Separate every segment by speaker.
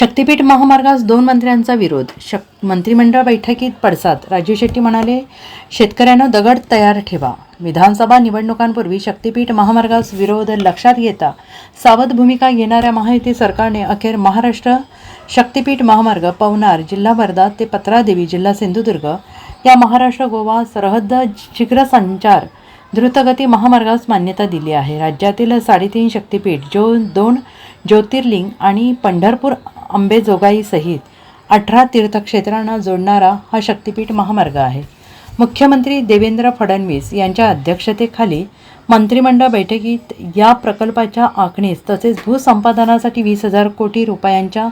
Speaker 1: शक्तीपीठ महामार्गास दोन मंत्र्यांचा विरोध. शक मंत्रिमंडळ बैठकीत पडसाद. राजू शेट्टी म्हणाले शेतकऱ्यांना दगड तयार ठेवा. विधानसभा निवडणुकांपूर्वी शक्तीपीठ महामार्गास विरोध लक्षात घेता सावध भूमिका घेणाऱ्या महायुती सरकारने अखेर महाराष्ट्र शक्तीपीठ महामार्ग पवनार जिल्हा वर्धा ते पत्रादेवी जिल्हा सिंधुदुर्ग या महाराष्ट्र गोवा सरहद्द शीघ्र संचार द्रुतगती महामार्गास मान्यता दिली आहे. राज्यातील साडेतीन शक्तीपीठ जो दोन ज्योतिर्लिंग आणि पंढरपूर आंबेजोगाईसहित अठरा तीर्थक्षेत्रांना जोडणारा हा शक्तीपीठ महामार्ग आहे. मुख्यमंत्री देवेंद्र फडणवीस यांच्या अध्यक्षतेखाली मंत्रिमंडळ बैठकीत या प्रकल्पाच्या आखणीस तसेच भूसंपादनासाठी वीस हजार कोटी रुपयांच्या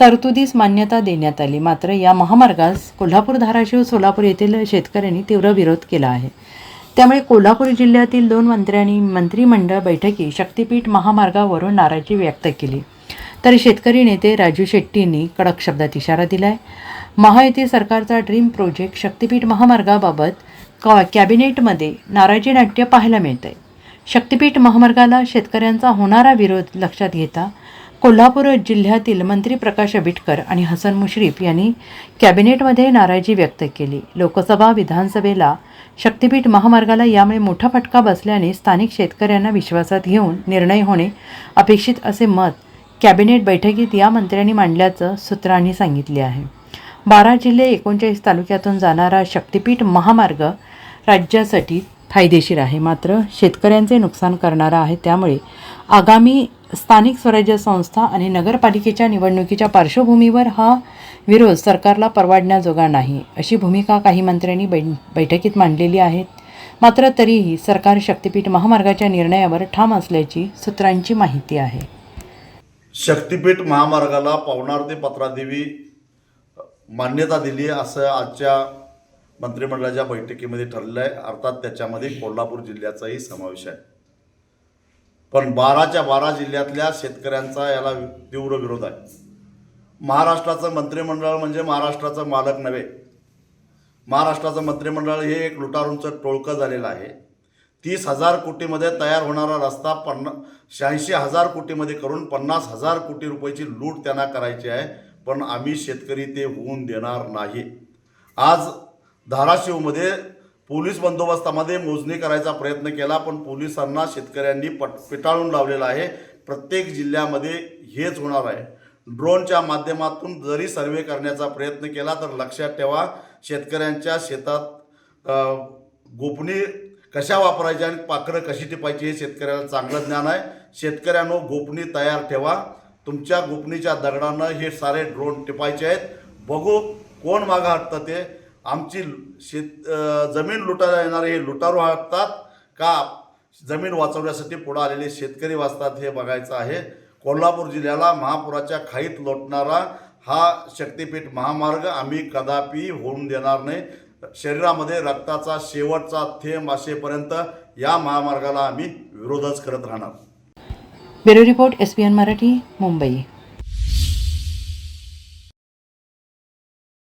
Speaker 1: तरतुदीस मान्यता देण्यात आली. मात्र या महामार्गास कोल्हापूर धाराशिव सोलापूर येथील शेतकऱ्यांनी तीव्र विरोध केला आहे. त्यामुळे कोल्हापूर जिल्ह्यातील दोन मंत्र्यांनी मंत्रिमंडळ बैठकीत शक्तीपीठ महामार्गावरून नाराजी व्यक्त केली. तर शेतकरी नेते राजू शेट्टींनी कडक शब्दात इशारा दिला आहे महायुती सरकारचा ड्रीम प्रोजेक्ट शक्तीपीठ महामार्गाबाबत क कॅबिनेटमध्ये नाराजी नाट्य पाहायला मिळतंय. शक्तीपीठ महामार्गाला शेतकऱ्यांचा होणारा विरोध लक्षात घेता कोल्हापूर जिल्ह्यातील मंत्री प्रकाश आंबेडकर आणि हसन मुश्रीफ यांनी कॅबिनेटमध्ये नाराजी व्यक्त केली. लोकसभा विधानसभेला शक्तीपीठ महामार्गाला यामुळे मोठा फटका बसल्याने स्थानिक शेतकऱ्यांना विश्वासात घेऊन निर्णय होणे अपेक्षित असे मत कॅबिनेट बैठकीत या मंत्र्यांनी मांडल्याचं सूत्रांनी सांगितले आहे. बारा जिल्हे एकोणचाळीस तालुक्यातून जाणारा शक्तीपीठ महामार्ग राज्यासाठी फायदेशीर आहे. मात्र शेतकऱ्यांचे नुकसान करणारा आहे त्यामुळे आगामी स्थानिक स्वराज्य संस्था आणि नगरपालिकेच्या निवडणुकीच्या पार्श्वभूमीवर हा विरोध सरकारला परवाडण्याजोगा नाही अशी भूमिका काही मंत्र्यांनी बै बैठकीत मांडलेली आहे. मात्र तरीही सरकार शक्तीपीठ महामार्गाच्या निर्णयावर ठाम असल्याची सूत्रांची माहिती आहे.
Speaker 2: शक्तिपीठ महामार्गाला पवनार ते पत्रादेवी मान्यता दिली असं आजच्या मंत्रिमंडळाच्या बैठकीमध्ये ठरलेलं आहे अर्थात त्याच्यामध्ये कोल्हापूर जिल्ह्याचाही समावेश आहे. पण बाराच्या बारा जिल्ह्यातल्या शेतकऱ्यांचा याला तीव्र विरोध आहे. महाराष्ट्राचं मंत्रिमंडळ म्हणजे महाराष्ट्राचं मालक नव्हे. महाराष्ट्राचं मंत्रिमंडळ हे एक लुटारूंचं टोळकं झालेलं आहे. तीस हजार कोटीमध्ये तयार होणारा रस्ता पन्ना शहाऐंशी हजार कोटीमध्ये करून पन्नास हजार कोटी रुपयाची लूट त्यांना करायची आहे पण आम्ही शेतकरी ते होऊन देणार नाही. आज धाराशिवमध्ये पोलीस बंदोबस्तामध्ये मोजणी करायचा प्रयत्न केला पण पोलिसांना शेतकऱ्यांनी पट पिटाळून लावलेला आहे. प्रत्येक जिल्ह्यामध्ये हेच होणार आहे. ड्रोनच्या माध्यमातून जरी सर्वे करण्याचा प्रयत्न केला तर लक्षात ठेवा शेतकऱ्यांच्या शेतात गोपनीय गोपनी कशा वापरायच्या आणि पाखरं कशी टिपायची हे शेतकऱ्याला चांगलं ज्ञान आहे. शेतकऱ्यांनो गोपनी तयार ठेवा. तुमच्या गोपनीच्या दगडानं हे सारे ड्रोन टिपायचे आहेत. बघू कोण मागं हटतं ते. आमची शेत जमीन लुटायला येणारे हे लुटारू वाटतात का? जमीन वाचवण्यासाठी पुढे आलेले शेतकरी वाचतात हे बघायचं आहे. कोल्हापूर जिल्ह्याला महापुराच्या खाईत लोटणारा हा शक्तीपीठ महामार्ग आम्ही कदापि होऊन देणार नाही. शरीरामध्ये रक्ताचा शेवटचा थेंब असेपर्यंत या महामार्गाला आम्ही विरोधच करत राहणार.
Speaker 1: Bureau report S P N Marathi Mumbai.